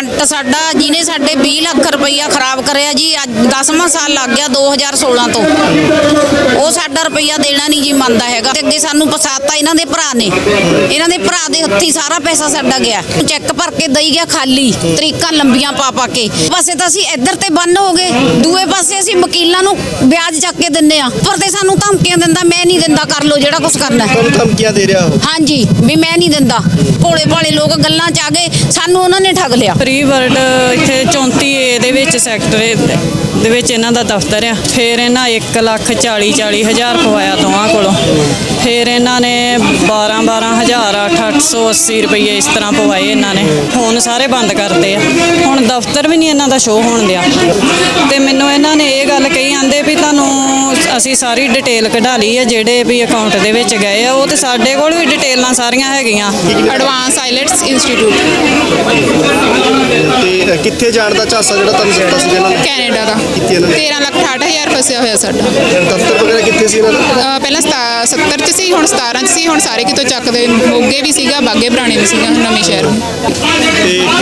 ਅੰਟ ਸਾਡਾ ਜਿਹਨੇ ਸਾਡੇ 20 ਲੱਖ ਰੁਪਈਆ ਖਰਾਬ ਕਰਿਆ ਜੀ ਅੱਜ 10ਵਾਂ ਸਾਲ ਲੱਗ ਗਿਆ 2016 ਤੋਂ। ਉਹ ਸਾਡਾ ਰੁਪਈਆ ਦੇਣਾ ਨਹੀਂ ਜੀ ਮੰਨਦਾ ਹੈਗਾ। ਤੇ ਅੱਗੇ ਸਾਨੂੰ ਫਸਾਤਾ ਇਹਨਾਂ ਦੇ ਭਰਾ ਨੇ। ਇਹਨਾਂ ਦੇ ਭਰਾ ਦੇ ਹੱਥੀ ਸਾਰਾ ਪੈਸਾ ਸਾਡਾ ਗਿਆ। ਚੈੱਕ ਭਰ ਕੇ ਦਈ ਗਿਆ ਖਾਲੀ। ਤਰੀਕਾਂ ਲੰਬੀਆਂ ਪਾ ਪਾ ਕੇ। ਪਾਸੇ ਤਾਂ ਅਸੀਂ ਇੱਧਰ ਤੇ ਬੰਨ ਹੋ ਗਏ। ਦੂਏ ਪਾਸੇ ਅਸੀਂ ਵਕੀਲਾਂ ਨੂੰ ਵਿਆਜ ਚੱਕ ਕੇ ਦਿੰਨੇ ਆ। ਪਰ ਤੇ ਸਾਨੂੰ ਧਮਕੀਆਂ ਦਿੰਦਾ ਮੈਂ ਨਹੀਂ ਦਿੰਦਾ ਕਰ ਲਓ ਜਿਹੜਾ ਕੁਝ ਕਰਨਾ ਹੈ। ਤੁਹਾਨੂੰ ਧਮਕੀਆਂ ਦੇ ਰਿਹਾ ਉਹ? ਹਾਂਜੀ ਵੀ ਮੈਂ ਨਹੀਂ ਦਿੰਦਾ। ਭੋਲੇ ਭਾਲੇ ਲੋਕ ਗੱਲਾਂ ਚ ਆ ਗਏ। ਸਾਨੂੰ ਉਹਨਾਂ ਨੇ ਠੱਗ ਲਿਆ। ਪ੍ਰੀ ਵਰਡ ਇੱਥੇ 34 ਏ ਦੇ ਵਿੱਚ ਸੈਕਟਰ ਦੇ- ਦੇ ਵਿੱਚ ਇਹਨਾਂ ਦਾ ਦਫ਼ਤਰ ਆ। ਫਿਰ ਇਹਨਾਂ 1 ਲੱਖ 40 40 ਹਜ਼ਾਰ ਪਵਾਇਆ ਦੋਵਾਂ ਕੋਲੋਂ। ਫਿਰ ਇਹਨਾਂ ਨੇ 12 12 ਹਜ਼ਾਰ 880 ਰੁਪਏ ਇਸ ਤਰ੍ਹਾਂ ਪਵਾਏ ਇਹਨਾਂ ਨੇ। ਫੋਨ ਸਾਰੇ ਬੰਦ ਕਰਤੇ ਆ। ਹੁਣ ਦਫ਼ਤਰ ਵੀ ਨਹੀਂ ਇਹਨਾਂ ਦਾ ਸ਼ੋਅ ਹੋਣ ਦਿਆ। ਤੇ ਮੈਨੂੰ ਇਹਨਾਂ ਨੇ ਇਹ ਗੱਲ ਕਹੀ ਆਂਦੇ ਵੀ ਤੁਹਾਨੂੰ ਅਸੀਂ ਸਾਰੀ ਡਿਟੇਲ ਕਢਾ ਲਈ ਹੈ ਜਿਹੜੇ ਵੀ ਅਕਾਊਂਟ ਦੇ ਵਿੱਚ ਗਏ ਆ ਉਹ ਤੇ ਸਾਡੇ ਕੋਲ ਵੀ ਡਿਟੇਲਾਂ ਸਾਰੀਆਂ ਹੈਗੀਆਂ। ਐਡਵਾਂਸ ਆਈਲੈਟਸ ਇੰਸਟੀਚਿਊਟ ਤੇ ਕਿੱਥੇ ਜਾਣ ਦਾ ਝਾਸਾ ਜਿਹੜਾ ਤੁਹਾਨੂੰ ਦਿੱਤਾ ਸੀ ਇਹਨਾਂ ਨੇ ਕੈਨੇਡਾ ਦਾ। ਕੀਤੀ ਇਹਨਾਂ ਨੇ? 13 ਲੱਖ 68000 ਫਸਿਆ ਹੋਇਆ ਸਾਡਾ। ਦਫ਼ਤਰ ਵਗੈਰਾ ਕਿੱਥੇ ਸੀ ਇਹਨਾਂ ਦਾ? ਪਹਿਲਾਂ ਸਤਾ- 70 ਚ ਸੀ ਹੁਣ 17 ਚ ਸੀ ਹੁਣ ਸਾਰੇ ਕਿਤੋਂ ਚੱਕਦੇ ਮੋਗੇ ਵੀ ਸੀਗਾ ਬਾਗੇ ਪੁਰਾਣੇ ਵੀ ਸੀਗਾ ਨਵੇਂ ਸ਼ਹਿਰ।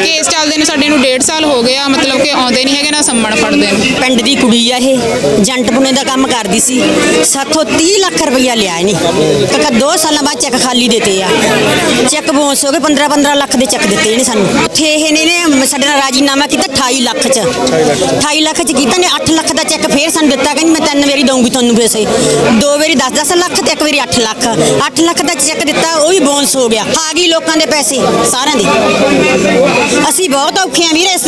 ਕੇਸ ਚੱਲਦੇ ਨੇ ਸਾਡੇ ਨੂੰ 1.5 ਸਾਲ ਹੋ ਗਿਆ ਮਤਲਬ ਕਿ ਆਉਂਦੇ ਨਹੀਂ ਹੈਗੇ ਨਾ ਸੰਮਣ ਫੜਦੇ ਨੇ। ਪਿੰਡ ਦੀ ਕੁੜੀ ਆ ਇਹ ਜੰਟ ਪੁਣੇ ਦਾ ਕੰਮ ਕਰਦੀ ਸੀ ਸਾਥੋਂ 30 ਲੱਖ ਰੁਪਈਆ ਲਿਆ ਇਹਨੇ। ਕਾਕਾ 2 ਸਾਲਾਂ ਬਾਅਦ ਚੈੱਕ ਖਾਲੀ ਦਿੱਤੇ ਆ। ਚੈੱਕ ਬੌਂਸ ਹੋ ਗਏ 15 15 ਲੱਖ ਦੇ ਚੈੱਕ ਦਿੱਤੇ ਇਹਨੇ ਸਾਨੂੰ। ਉੱਥੇ ਇਹ ਨੇ ਨੇ ਸਾਡੇ ਨਾਲ ਰਾਜੀਨਾਮਾ ਕੀਤਾ 28 ਲੱਖ ਚ। 28 ਲੱਖ ਚ। ਕੀਤਾ ਨੇ 8 ਲੱਖ ਦਾ ਚੈੱਕ ਫੇਰ ਸਾਨੂੰ ਦਿੱਤਾ ਕਹਿੰਦੀ ਮੈਂ ਤਿੰਨ ਵਾਰੀ ਦਊਂਗੀ ਤੁਹਾਨੂੰ ਪੈਸੇ। ਦੋ ਵਾਰੀ 10 10 ਲੱਖ ਤੇ ਇੱਕ ਵਾਰੀ 8 ਲੱਖ 8 ਲੱਖ ਦਾ ਚੈੱਕ ਦਿੱਤਾ ਉਹ ਵੀ ਬੌਂਸ ਹੋ ਗਿਆ। ਆ ਗਈ ਲੋਕਾਂ ਦੇ ਪੈਸੇ ਸਾਰਿਆਂ ਦੇ। ਅਸੀਂ ਬਹੁਤ ਔਖੇ ਆ ਵੀਰੇ ਇਸ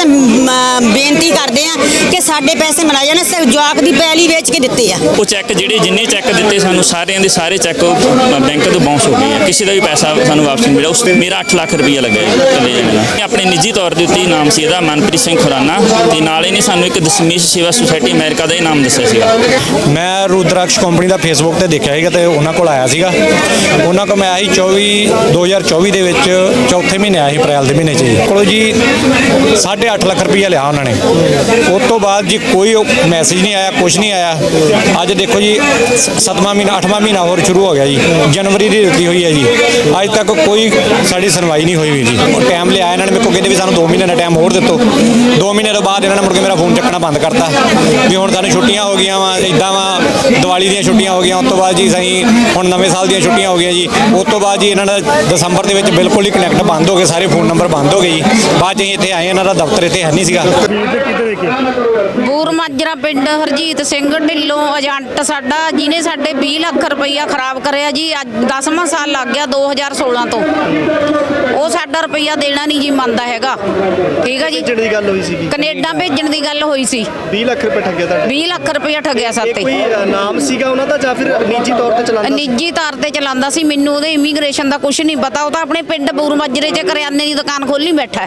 ਬੇਨਤੀ ਕਰਦੇ ਆ ਕਿ ਸਾਡੇ ਪੈਸੇ ਮਿਲਾਏ ਜਾਣ ਸਿਰ ਜਵਾਕ ਦੀ ਪੈਲੀ ਵੇਚ ਕੇ ਦਿੱਤੇ ਆ। ਉਹ ਚੈੱਕ ਜਿਹੜੇ ਜਿੰਨੇ ਚੈੱਕ ਦਿੱਤੇ ਸਾਨੂੰ ਸਾਰਿਆਂ ਦੇ ਸਾਰੇ ਚੈੱਕ ਬੈਂਕ ਤੋਂ ਬਾਉਂਸ ਹੋ ਗਏ ਆ। ਕਿਸੇ ਦਾ ਵੀ ਪੈਸਾ ਸਾਨੂੰ ਵਾਪਸ ਨਹੀਂ ਮਿਲਿਆ। ਉਸ ਮੇਰਾ 8 ਲੱਖ ਰੁਪਈਆ ਲੱਗਾ ਇਕੱਲੇ ਜਣੇ ਆਪਣੇ ਨਿੱਜੀ ਤੌਰ ਦੇ ਉੱਤੇ ਨਾਮ ਸੀ ਇਹਦਾ ਮਨਪ੍ਰੀਤ ਸਿੰਘ ਖੁਰਾਨਾ। ਤੇ ਨਾਲ ਇਹਨੇ ਸਾਨੂੰ ਇੱਕ ਦਸ਼ਮੇਸ਼ ਸੇਵਾ ਸੁਸਾਇਟੀ ਅਮਰੀਕਾ ਦਾ ਇਹ ਨਾਮ ਦੱਸਿਆ ਸੀਗਾ। ਮੈਂ ਰੁਦਰਾਕਸ਼ ਕੰਪਨੀ ਦਾ ਫੇਸਬੁੱਕ ਤੇ ਦੇਖਿਆ ਸੀਗਾ ਤੇ ਉਹਨਾਂ ਕੋਲ ਆਇਆ ਸੀਗਾ। ਉਹਨਾਂ ਕੋਲ ਮੈਂ ਆਇਆ ਸੀ 24 2024 ਦੇ ਵਿੱਚ ਚੌਥੇ ਮਹੀਨੇ ਆਇਆ ਸੀ, ਅਪ੍ਰੈਲ ਦੇ ਮਹੀਨੇ 'ਚ ਜੀ। ਕੋਲੋਂ ਜੀ 8.5 ਲੱਖ ਰੁਪਈਆ ਲਿਆ ਉਹਨਾਂ ਨੇ। ਉਸ ਤੋਂ ਬਾਅਦ ਜੀ ਕੋਈ ਮੈਸੇਜ ਨਹੀਂ ਆਇਆ ਕੁਝ ਨਹੀਂ ਆਇਆ। ਅੱਜ ਦੇਖੋ ਜੀ, ਸ- ਸੱਤਵਾਂ ਮਹੀਨਾ, ਅੱਠਵਾਂ ਮਹੀਨਾ ਹੋਰ ਸ਼ੁਰੂ ਹੋ ਗਿਆ ਜੀ। ਜਨਵਰੀ ਦੀ ਰੁਕੀ ਹੋਈ ਹੈ ਜੀ। ਅੱਜ ਤੱਕ ਕੋਈ ਸਾਡੀ ਸੁਣਵਾਈ ਨਹੀਂ ਹੋਈ ਵੀ ਜੀ। ਟਾਈਮ ਲਿਆ ਇਹਨਾਂ ਨੇ ਮੇਰੇ ਕੋਲ, ਕਹਿੰਦੇ ਵੀ ਸਾਨੂੰ 2 ਮਹੀਨੇ ਦਾ ਟਾਈਮ ਹੋਰ ਦਿੱਤੋ। 2 ਮਹੀਨੇ ਤੋਂ ਬਾਅਦ ਇਹਨਾਂ ਨੇ ਮੁੜ ਕੇ ਮੇਰਾ ਫੋਨ ਚੱਕਣਾ ਬੰਦ ਕਰਤਾ। ਵੀ ਹੁਣ ਸਾਨੂੰ ਛੁੱਟੀਆਂ ਹੋ ਗਈਆਂ ਵਾ ਇਦਾਂ ਵਾ, ਦੀਵਾਲੀ ਦੀਆਂ ਛੁੱਟੀਆਂ ਹੋ ਗਈਆਂ, ਉਸ ਤੋਂ ਬਾਅਦ ਜੀ ਅਸੀਂ ਹੁਣ ਨਵੇਂ ਸਾਲ ਦੀਆਂ ਛੁੱਟੀਆਂ ਹੋ ਗਈਆਂ ਜੀ। ਉਸ ਤੋਂ ਬਾਅਦ ਜੀ ਇਹਨਾਂ ਦਾ ਦਸੰਬਰ ਦੇ ਵਿੱਚ ਬਿਲਕੁਲ ਹੀ ਕਨੈਕਟ ਬੰਦ ਹੋ ਗਏ ਸਾਰੇ ਫੋਨ ਨੰਬਰ ਬੰਦ ਹੋ ਗਏ ਜੀ। ਬਾਅਦ ਚ ਅਸੀਂ ਇੱਥੇ ਆਏ ਇਹਨਾਂ ਦਾ ਦਫ਼ਤਰ ਇੱਥੇ ਹੈ ਨਹੀਂ ਸੀਗਾ। ਬੂਰ ਮਾਜਰਾ ਪਿੰਡ ਹਰਜੀਤ ਸਿੰਘ ਢਿੱਲੋਂ ਏਜੰਟ ਸਾਡਾ ਜਿਹਨੇ ਸਾਡੇ 20 ਲੱਖ ਰੁਪਈਆ ਖਰਾਬ ਕਰਿਆ ਜੀ ਅੱਜ 10ਵਾਂ ਸਾਲ ਲੱਗ ਗਿਆ 2016 ਤੋਂ। ਉਹ ਸਾਡਾ ਰੁਪਈਆ ਦੇਣਾ ਨਹੀਂ ਜੀ ਮੰਨਦਾ ਹੈਗਾ। ਠੀਕ ਹੈ ਜੀ? ਭੇਜਣ ਦੀ ਗੱਲ ਹੋਈ ਸੀਗੀ ਕੈਨੇਡਾ ਭੇਜਣ ਦੀ ਗੱਲ ਹੋਈ ਸੀ। 20 ਲੱਖ ਰੁਪਏ ਠੱਗਿਆ ਤੁਹਾਡੇ? 20 ਲੱਖ ਰੁਪਈਆ ਠੱਗਿਆ ਸਾਤੇ ਕੋਈ ਨਾਮ ਸੀਗਾ ਉਹਨਾਂ ਦਾ ਜਾਂ ਫਿਰ ਨਿੱਜੀ ਤੌਰ ਤੇ ਚਲਾਉਂਦਾ ਸੀ? ਤਾਰ ਤੇ ਚਲਾਉਂਦਾ ਸੀ, ਮੈਨੂੰ ਉਹਦੇ ਇਮੀਗ੍ਰੇਸ਼ਨ ਦਾ ਕੁਝ ਨਹੀਂ ਪਤਾ, ਉਹ ਤਾਂ ਆਪਣੇ ਪਿੰਡ ਬੂਰ ਮਾਜਰੇ 'ਚ ਕਰਿਆਨੇ ਦੀ ਦੁਕਾਨ ਖੋਲੀ ਬੈਠਾ